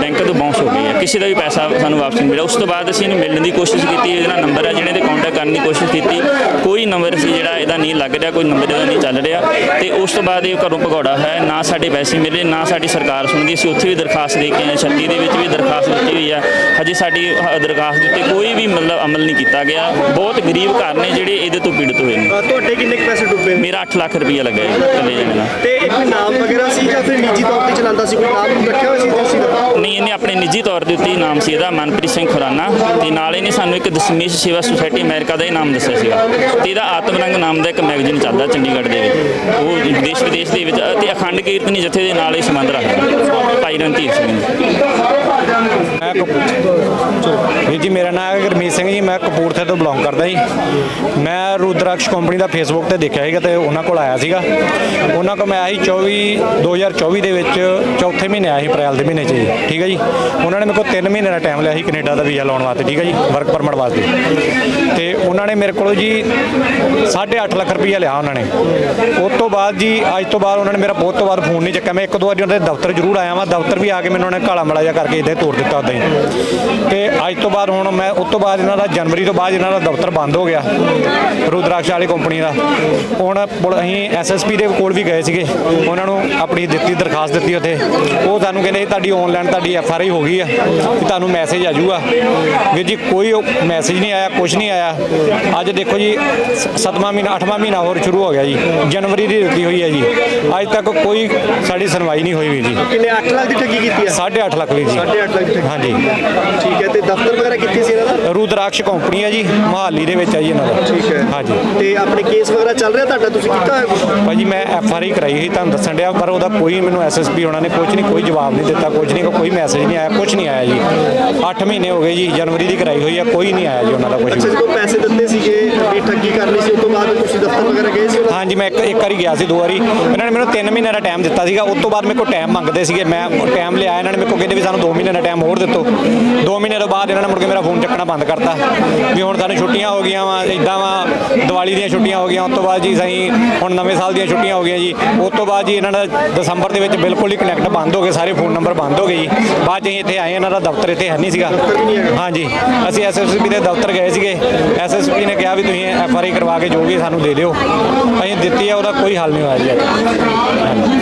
ਬੈਂਕ ਤੋਂ ਬਾਉਂਸ ਹੋ ਗਏ ਆ। ਕਿਸੇ ਦਾ ਵੀ ਪੈਸਾ ਸਾਨੂੰ ਵਾਪਸ ਨਹੀਂ ਮਿਲਿਆ। ਉਸ ਤੋਂ ਬਾਅਦ ਅਸੀਂ ਇਹਨੂੰ ਮਿਲਣ ਦੀ ਕੋਸ਼ਿਸ਼ ਕੀਤੀ, ਇਹਦਾ ਨੰਬਰ ਹੈ ਜਿਹੜੇ ਦੇ ਕੰਟੈਕਟ ਕਰਨ ਦੀ ਕੋਸ਼ਿਸ਼ ਕੀਤੀ। ਕੋਈ ਨੰਬਰ ਸੀ ਜਿਹੜਾ ਇਹਦਾ ਨਹੀਂ ਲੱਗ ਰਿਹਾ, ਕੋਈ ਨੰਬਰ ਇਹਦਾ ਨਹੀਂ ਚੱਲ ਰਿਹਾ। ਤੇ ਉਸ ਤੋਂ ਬਾਅਦ ਇਹ ਘਰੋਂ ਭਗੌੜਾ ਹੈ, ਨਾ ਸਾਡੇ ਪੈਸੇ ਮਿਲੇ, ਨਾ ਸਾਡੀ ਸਰਕਾਰ ਸੁਣਦੀ। ਅਸੀਂ ਉੱਥੇ ਵੀ ਦਰਖਾਸਤ ਦੇ ਕੇ ਆਏ ਛੱਤੀ ਦੇ ਵਿੱਚ ਵੀ ਦਰਖਾਸਤ ਦਿੱਤੀ ਹੋਈ ਆ। ਹਜੇ ਸਾਡੀ ਹ- ਦਰਖਾਸਤ ਦੇ ਉੱਤੇ ਕੋਈ ਵੀ ਮਤਲਬ ਅਮਲ ਨਹੀਂ ਕੀਤਾ ਗਿਆ। ਬਹੁਤ ਗਰੀਬ ਘਰ ਨੇ ਜਿਹੜੇ ਇਹਦੇ ਤੋਂ ਪੀੜਤ ਹੋਏ ਨੇ। ਤੁਹਾਡੇ ਕਿੰਨੇ ਪੈਸੇ ਡੁੱਬੇ ਮੇਰਾ 8 ਲੱਖ ਰੁਪਈਆ ਲੱਗਾ ਹੈ ਇਕੱਲੇ ਜਾਣੇ ਦਾ ਤੇ ਇਹ ਕੋਈ ਨਾਮ ਵਗੈਰਾ ਸੀ ਜਾਂ ਫਿਰ ਨਿੱਜੀ ਤੌਰ ਤੇ ਚਲਾਉਂਦਾ ਸੀ? ਕੋਈ ਨਾਮ ਰੱਖਿਆ ਹੋਇਆ ਸੀ ਤੁਸੀਂ ਦਾ ਨਹੀਂ ਇਹਨੇ ਆਪਣੇ ਨਿੱਜੀ ਤੌਰ ਦੇ ਉੱਤੇ ਨਾਮ ਸੀ ਇਹਦਾ ਮਨਪ੍ਰੀਤ ਸਿੰਘ ਖੁਰਾਨਾ। ਤੇ ਨਾਲ ਇਹਨੇ ਸਾਨੂੰ ਇੱਕ ਦਸ਼ਮੇਸ਼ ਸੇਵਾ ਸੁਸਾਇਟੀ ਅਮਰੀਕਾ ਦਾ ਹੀ ਨਾਮ ਦੱਸਿਆ ਸੀਗਾ। ਤੇ ਇਹਦਾ ਆਤਮਰੰਗ ਨਾਮ ਦਾ ਇੱਕ ਮੈਗਜ਼ੀਨ ਚੱਲਦਾ ਚੰਡੀਗੜ੍ਹ ਦੇ ਵਿੱਚ। ਉਹ ਦੇਸ਼ ਵਿਦੇਸ਼ ਦੇ ਵਿੱਚ ਤੇ ਅਖੰਡ ਕੀਰਤਨੀ ਜਥੇ ਦੇ ਨਾਲ ਹੀ ਸੰਬੰਧ ਰੱਖਦਾ। ਭਾਈ ਰਣਧੀਰ ਸਿੰਘ ਜੀ ਮੈਂ ਕਪੂਰ ਵੀਰ ਜੀ, ਮੇਰਾ ਨਾਮ ਹੈ ਗੁਰਮੀਤ ਸਿੰਘ ਜੀ, ਮੈਂ ਕਪੂਰਥਲੇ ਤੋਂ ਬਿਲੋਂਗ ਕਰਦਾ ਜੀ। ਮੈਂ ਰੁਦਰਾਕਸ਼ ਕੰਪਨੀ ਦਾ ਫੇਸਬੁੱਕ ਤੇ ਦੇਖਿਆ ਸੀਗਾ ਤੇ ਉਹਨਾਂ ਕੋਲ ਆਇਆ ਸੀਗਾ। ਉਹਨਾਂ ਕੋਲ ਮੈਂ ਆਇਆ ਸੀ 24 2024 ਦੇ ਵਿੱਚ ਚੌਥੇ ਮਹੀਨੇ ਆਇਆ ਸੀ, ਅਪ੍ਰੈਲ ਦੇ ਮਹੀਨੇ 'ਚ ਜੀ। ਠੀਕ ਹੈ ਜੀ? ਉਹਨਾਂ ਨੇ ਮੇਰੇ ਕੋਲ 3 ਮਹੀਨੇ ਦਾ ਟਾਈਮ ਲਿਆ ਸੀ ਕੈਨੇਡਾ ਦਾ ਵੀਜ਼ਾ ਲਾਉਣ ਵਾਸਤੇ, ਠੀਕ ਹੈ ਜੀ? ਵਰਕ ਪਰਮਿਟ ਵਾਸਤੇ। ਤੇ ਉਹਨਾਂ ਨੇ ਮੇਰੇ ਕੋਲੋਂ ਜੀ 8.5 ਲੱਖ ਰੁਪਈਆ ਲਿਆ ਉਹਨਾਂ ਨੇ। ਉਸ ਤੋਂ ਬਾਅਦ ਜੀ, ਅੱਜ ਤੋਂ ਬਾਅਦ ਉਹਨਾਂ ਨੇ ਮੇਰਾ ਬਹੁਤ ਤੋਂ ਬਾਅਦ ਫੋਨ ਨਹੀਂ ਚੱਕਿਆ। ਮੈਂ ਇੱਕ ਦੋ ਵਾਰੀ ਉਹਨਾਂ ਦੇ ਦਫ਼ਤਰ ਜ਼ਰੂਰ ਆਇਆ ਵਾਂ। ਦਫ਼ਤਰ ਵੀ ਆ ਕੇ ਮੈਨੂੰ ਉਹਨਾਂ ਨੇ ਕਾਲਾ ਮਲਾ ਜਿਹਾ ਕਰਕੇ ਇੱਦਾਂ ਹੀ ਤੋੜ ਦਿੱਤਾ ਉਦਾਂ ਹੀ ਤੇ ਅੱਜ ਤੋਂ ਬਾਅਦ ਹੁਣ ਮੈਂ ਉਸ ਤੋਂ ਬਾਅਦ ਇਹਨਾਂ ਦਾ ਜਨਵਰੀ ਤੋਂ ਬਾਅਦ ਇਹਨਾਂ ਦਾ ਦਫ਼ਤਰ ਬੰਦ ਹੋ ਗਿਆ ਰੁਦਰਾਕਸ਼ ਵਾਲੀ ਕੰਪਨੀ ਦਾ। ਹੁਣ ਪੁਲ- ਅਸੀਂ ਐਸਐਸਪੀ ਦੇ ਕੋਲ ਵੀ ਗਏ ਸੀਗੇ। ਉਹਨਾਂ ਨੂੰ ਆਪਣੀ ਦਿੱਤੀ ਦਰਖਾਸਤ ਦਿੱਤੀ ਉੱਥੇ। ਉਹ ਸਾਨੂੰ ਕਹਿੰਦੇ ਤੁਹਾਡੀ ਆਨਲਾਈਨ ਤੁਹਾਡੀ ਐਫਆਰਆਈ ਹੋ ਗਈ ਆ ਵੀ ਤੁਹਾਨੂੰ ਮੈਸੇਜ ਆ ਜਾਊਗਾ। ਵੀਰ ਜੀ ਕੋਈ ਮੈਸੇਜ ਨਹੀਂ ਆਇਆ ਕੁਝ ਨਹੀਂ ਆਇਆ। ਅੱਜ ਦੇਖੋ ਜੀ ਸ- ਸੱਤਵਾਂ ਮਹੀਨਾ ਅੱਠਵਾਂ ਮਹੀਨਾ ਹੋਰ ਸ਼ੁਰੂ ਹੋ ਗਿਆ ਜੀ। ਜਨਵਰੀ ਦੀ ਦਿੱਤੀ ਹੋਈ ਹੈ ਜੀ। ਅੱਜ ਤੱਕ ਕੋਈ ਸਾਡੀ ਸੁਣਵਾਈ ਨਹੀਂ ਹੋਈ ਵੀਰ ਜੀ। ਕਿੰਨੇ 8 ਲੱਖ ਦੀ ਠੱਗੀ ਕੀਤੀ ਹੈ 8.5 ਲੱਖ ਵੀਰ ਜੀ। 8.5 ਹਾਂਜੀ। ਠੀਕ ਹੈ ਤੇ ਦਫ਼ਤਰ ਵਗੈਰਾ ਕਿੱਥੇ ਸੀ ਇਹਨਾਂ ਦਾ? ਰੁਦਰਾਕਸ਼ ਕੰਪਨੀ ਹੈ ਜੀ ਮਹਾਲੀ ਦੇ ਵਿੱਚ ਹੈ ਜੀ ਇਹਨਾਂ ਦਾ। ਠੀਕ ਹੈ। ਹਾਂਜੀ। ਤੇ ਆਪਣੇ ਕੇਸ ਵਗੈਰਾ ਚੱਲ ਰਿਹਾ ਤੁਹਾਡਾ? ਤੁਸੀਂ ਕੀਤਾ ਹੋਇਆ ਕੁਛ? ਭਾਜੀ ਮੈਂ ਐਫ ਆਰ ਆਈ ਕਰਾਈ ਸੀ ਤੁਹਾਨੂੰ ਦੱਸਣ ਡਿਆ ਪਰ ਉਹਦਾ ਕੋਈ ਮੈਨੂੰ ਐਸਐਸਪੀ ਉਹਨਾਂ ਨੇ ਕੁਝ ਨਹੀਂ ਕੋਈ ਜਵਾਬ ਨਹੀਂ ਦਿੱਤਾ ਕੁਝ ਨਹੀਂ ਕੋਈ ਮੈਸੇਜ ਨਹੀਂ ਆਇਆ ਕੁਝ ਨਹੀਂ ਆਇਆ ਜੀ। 8 ਮਹੀਨੇ ਹੋ ਗਏ ਜੀ ਜਨਵਰੀ ਦੀ ਕਰਾਈ ਹੋਈ ਆ ਕੋਈ ਨਹੀਂ ਆਇਆ ਜੀ ਉਹਨਾਂ ਦਾ ਕੁਝ ਅੱਛਾ ਵੀ। ਜਦੋਂ ਪੈਸੇ ਦਿੱਤੇ ਸੀਗੇ ਵੀ ਠੱਗੀ ਕਰ ਲਈ ਸੀ ਉਸ ਤੋਂ ਬਾਅਦ ਤੁਸੀਂ ਦਫ਼ਤਰ ਵਗੈਰਾ ਗਏ ਸੀ? ਹਾਂਜੀ ਮੈਂ ਇੱਕ ਇੱਕ ਵਾਰੀ ਗਿਆ ਸੀ ਦੋ ਵਾਰੀ। ਇਹਨਾਂ ਨੇ ਮੈਨੂੰ 3 ਮਹੀਨੇ ਦਾ ਟਾਈਮ ਦਿੱਤਾ ਸੀਗਾ ਉਸ ਤੋਂ ਬਾਅਦ ਮੇਰੇ ਕੋਲ ਟਾਈਮ ਮੰਗਦੇ ਸੀਗੇ। ਮੈਂ ਟਾਈਮ ਲਿਆ ਇਹਨਾਂ ਨੇ ਮੇਰੇ ਕੋਲ ਕਹਿੰਦੇ ਵੀ ਸਾਨੂੰ 2 ਮਹੀਨੇ ਦਾ ਟਾਈਮ ਹੋਰ ਦਿੱਤੋ। 2 ਮਹੀਨੇ ਤੋਂ ਬਾਅਦ ਇਹਨਾਂ ਨੇ ਮੁੜ ਕੇ ਮੇਰਾ ਫੋਨ ਚੱਕਣਾ ਬੰਦ ਬੰਦ ਕਰਤਾ ਵੀ ਹੁਣ ਸਾਨੂੰ ਛੁੱਟੀਆਂ ਹੋ ਗਈਆਂ ਵਾ ਇਦਾਂ ਵਾ, ਦੀਵਾਲੀ ਦੀਆਂ ਛੁੱਟੀਆਂ ਹੋ ਗਈਆਂ, ਉਸ ਤੋਂ ਬਾਅਦ ਜੀ ਸਹੀ ਹੁਣ ਨਵੇਂ ਸਾਲ ਦੀਆਂ ਛੁੱਟੀਆਂ ਹੋ ਗਈਆਂ ਜੀ। ਉਸ ਤੋਂ ਬਾਅਦ ਜੀ ਇਹਨਾਂ ਦਾ ਦਸੰਬਰ ਦੇ ਵਿੱਚ ਬਿਲਕੁਲ ਹੀ ਕਨੈਕਟ ਬੰਦ ਹੋ ਗਏ, ਸਾਰੇ ਫੋਨ ਨੰਬਰ ਬੰਦ ਹੋ ਗਏ ਜੀ। ਬਾਅਦ 'ਚ ਅਸੀਂ ਇੱਥੇ ਆਏ, ਇਹਨਾਂ ਦਾ ਦਫ਼ਤਰ ਇੱਥੇ ਹੈ ਨਹੀਂ ਸੀਗਾ। ਹਾਂਜੀ, ਅਸੀਂ ਐਸਐਸਪੀ ਦੇ ਦਫ਼ਤਰ ਗਏ ਸੀਗੇ। ਐਸਐਸਪੀ ਨੇ ਕਿਹਾ ਵੀ ਤੁਸੀਂ ਐਫਆਰਆਈ ਕਰਵਾ ਕੇ ਜੋ ਵੀ ਸਾਨੂੰ ਦੇ ਦਿਓ। ਅਸੀਂ ਦਿੱਤੀ ਆ, ਉਹਦਾ ਕੋਈ ਹੱਲ ਨਹੀਂ ਹੋਇਆ ਜੀ